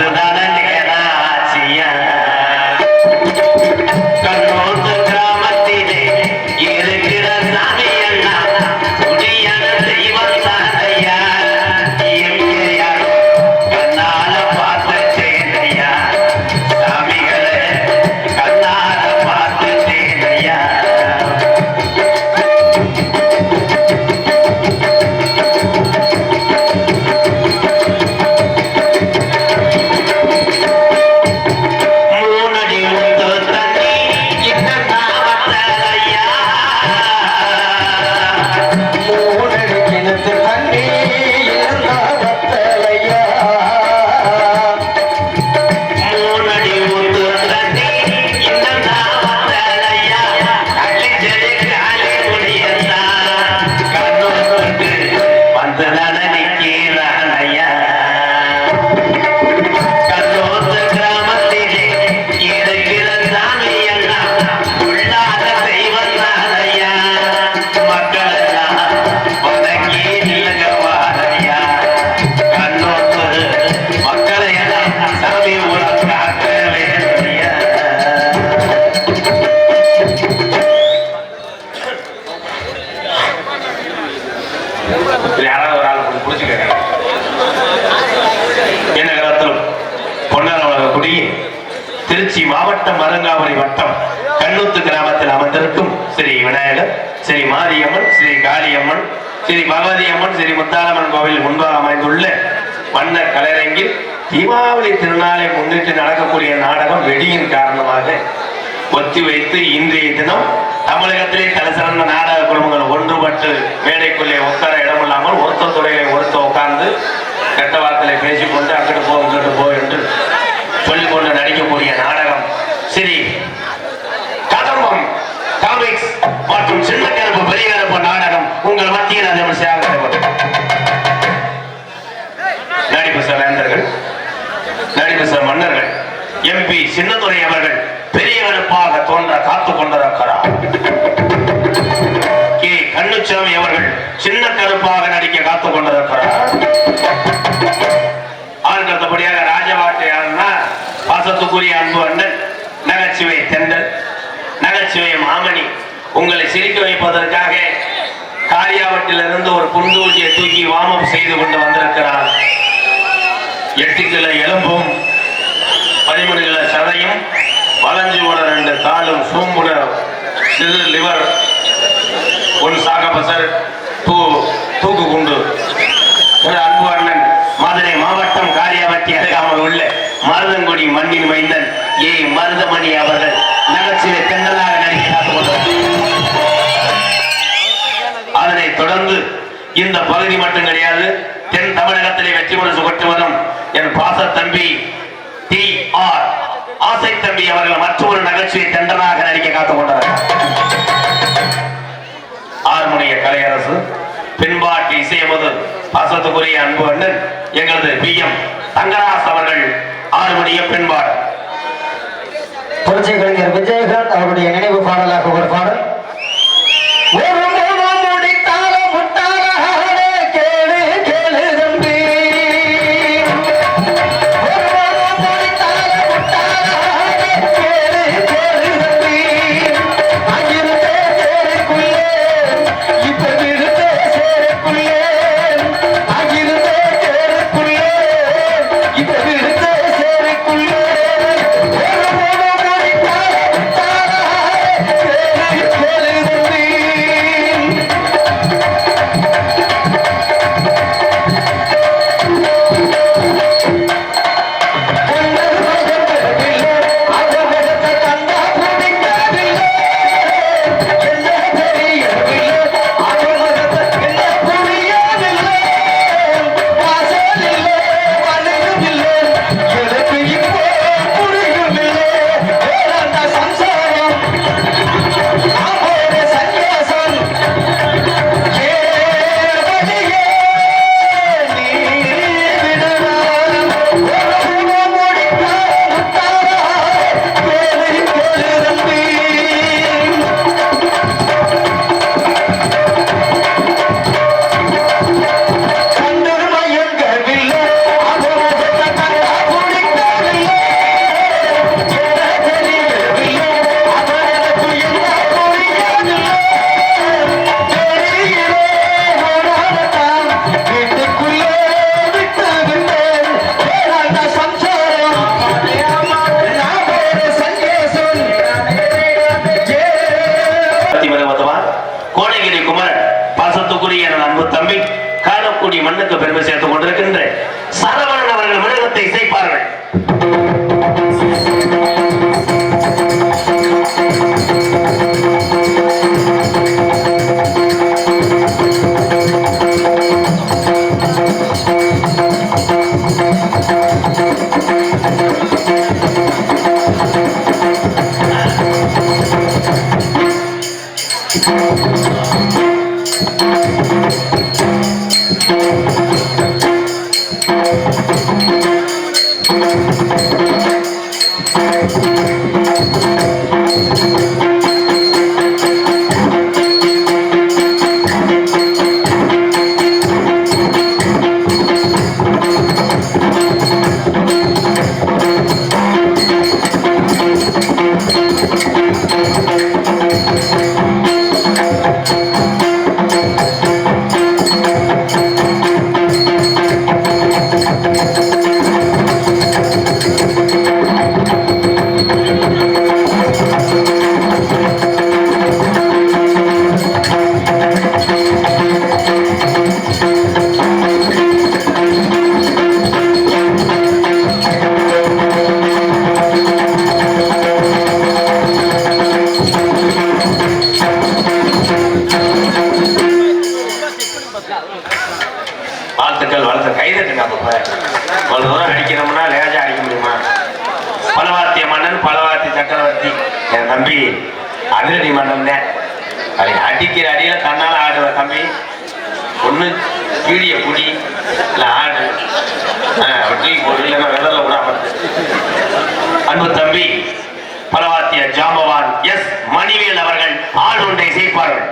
After that, அம்மன் ஸ்ரீ பகவதி அம்மன் ஸ்ரீ முத்தாலம்மன் கோவில் முன்பாக அமைந்துள்ள வண்ண கலையரங்கில் தீபாவளி திருநாளை முன்னிட்டு நடக்கக்கூடிய நாடகம் வெடியின் காரணமாக ஒத்தி வைத்து இன்றைய தினம் தமிழகத்திலே தலைசிறந்த நாடக குடும்பங்கள் ஒன்றுபட்டு மேடைக்குள்ளே உட்கார இடமில்லாமல் ஒருத்த துறையிலே ஒருத்த உட்கார்ந்து கெட்ட வார்த்தையில பேசிக்கொண்டு அங்கிட்டு போ இங்கிட்டு போ என்று சொல்லிக்கொண்டு நடிக்கக்கூடிய நாடகம் சரி கதம்பம் காமிக்ஸ் மற்றும் சின்ன கருப்பு பெரிய கருப்பு நாடகம். உங்கள் மத்தியில் அது விமர்சையாக நடைபெறும் நடிப்பு வேந்தர்கள் நடிப்பு சார் மன்னர்கள் எம்பி சின்னதுரை அவர்கள் பெரியவருப்பாக தோன்ற காத்து கொண்டிருக்கிறார். கே. கண்ணுச்சாமி அவர்கள் சின்ன கருப்பாக நடிக்க காத்து கொண்டிருக்கிறார். அதற்கு அடுத்தபடியாக ராஜவாட்டையாளர்னா பாசத்துக்குரிய அன்பு அண்ணன் நகைச்சுவை தெண்டல் நகைச்சுவை மாமணி உங்களை சிரிக்க வைப்பதற்காக காரியாவட்டிலிருந்து ஒரு குண்டூசியை தூக்கி வார்ம் செய்து கொண்டு வந்திருக்கிறார். எட்டு கிலோ எலும்பும் பதிமூணு கிலோ சதையும் வளைஞ்சு கூட ரெண்டு காலும் சூம்புட சிறு லிவர் ஒரு சாகபசர் தூ தூக்கு குண்டு அன்பு அண்ணன் மதுரை மாவட்டம் காரியாவட்டி அருகாமல் உள்ள மருதங்குடி மண்ணின் மைந்தன் ஏ. மருதமணி அவர். தொடர்ந்து இந்த பகுதி மட்டும் கிடையாது தென் தமிழகத்திலே வெற்றி கொண்டு கொண்டு வரும் என் பாச தம்பி டி ஆர் ஆசை தம்பி அவர்கள் மற்றொரு நகைச்சுவை தண்டனாக நடிக்க காத்துக் கொண்டிருக்கிறார் ஆறுமுனைய கலையரசு பின்பாட்டு இசையமது பாசத்துக்குரிய அன்பு அண்ணன் எங்களது பி எம் தங்கராஸ் அவர்கள் ஆறுமுனைய பின்பாடு. புரட்சி கலைஞர் விஜயகாந்த் அவருடைய நினைவு பாடலாக என் தம்பி அதிரடி மன்னன் தான். அதை அடிக்கிற அடியில தன்னால ஆடுவ தம்பி. ஒண்ணு கீழிய குடி இல்ல ஆடு. ஆஹ் போடு இல்லைன்னா வெள்ளல கூட அன்பு தம்பி பரவாத்திய ஜாம்பவான் எஸ் மணிவேல் அவர்கள் ஆள் ஒன்றை இசைப்பார்கள்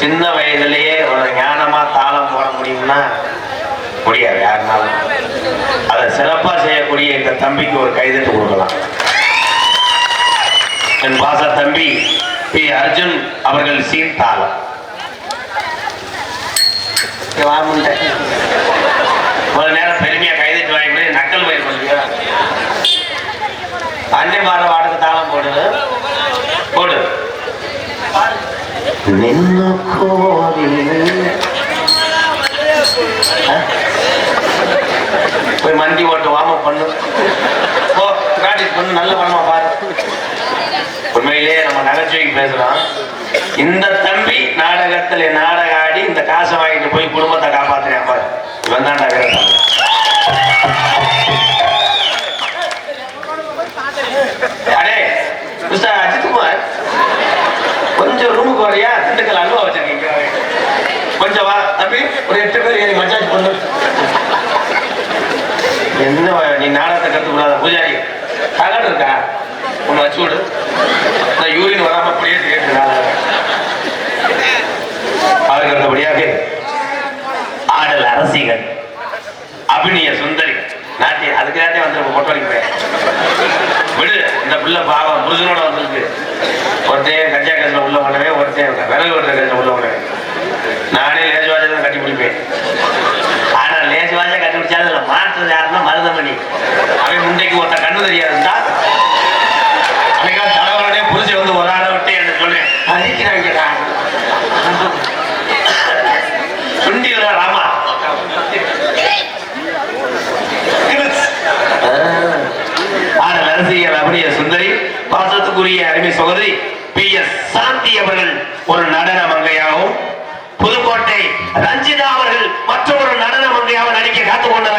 சின்ன வயதிலேயே ஒரு ஞானமா தாளம் போட முடியும்னா முடியாது யாருனாலும். அதை சிறப்பா செய்யக்கூடிய இந்த தம்பிக்கு ஒரு கைதட்டு கொடுக்கலாம். என் பாச தம்பி பி அர்ஜுன் அவர்கள் சீன் தாளம். ஒரு நேரம் பெருமையா கைதட்டு வாங்கி நக்கல் பயிர் பண்ணுறியா அன்னை மாற வாடகை தாளம் போடு போடு நின்னு போய் மண்டி ஓட்டு வாம பண்ணு. ஓ பிராக்டிஸ் பண்ணு நல்ல படமா பாரு. உண்மையிலேயே நம்ம நகைச்சுவைக்கு பேசலாம். இந்த தம்பி நாடகத்துல நாடகம் ஆடி இந்த காசை வாங்கிட்டு போய் குடும்பத்தை காப்பாத்துறேன் பாரு. இவன் தான் வீரத்தம்பி அரசியல் சுந்தரி பாசத்துக்குரிய அருமை சகோதரி பி எஸ் சாந்தி அவர்கள் ஒரு நடன மங்கையாகவும் புதுக்கோட்டை ரஞ்சிதா அவர்கள் மற்றொரு நடன மங்கையாக நடிக்க காத்துக் கொண்டிருக்கிறார்கள்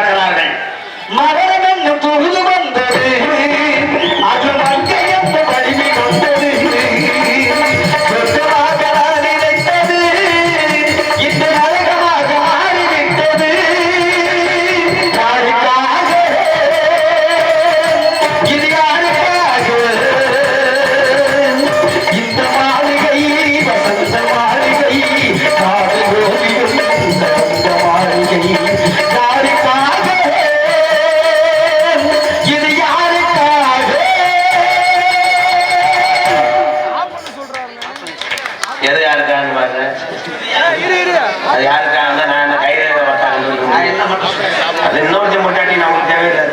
அது இன்னொருத்தன் முட்டாட்டி நமக்கு தேவையில்லை.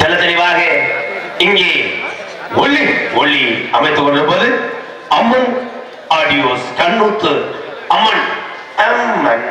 தெல தெளிவாக இங்கே ஒளி ஒளி அமைத்துக் கொண்டிருப்பது அம்மன் ஆடியோஸ் கண்ணூத்து அம்மன் அம்மன்.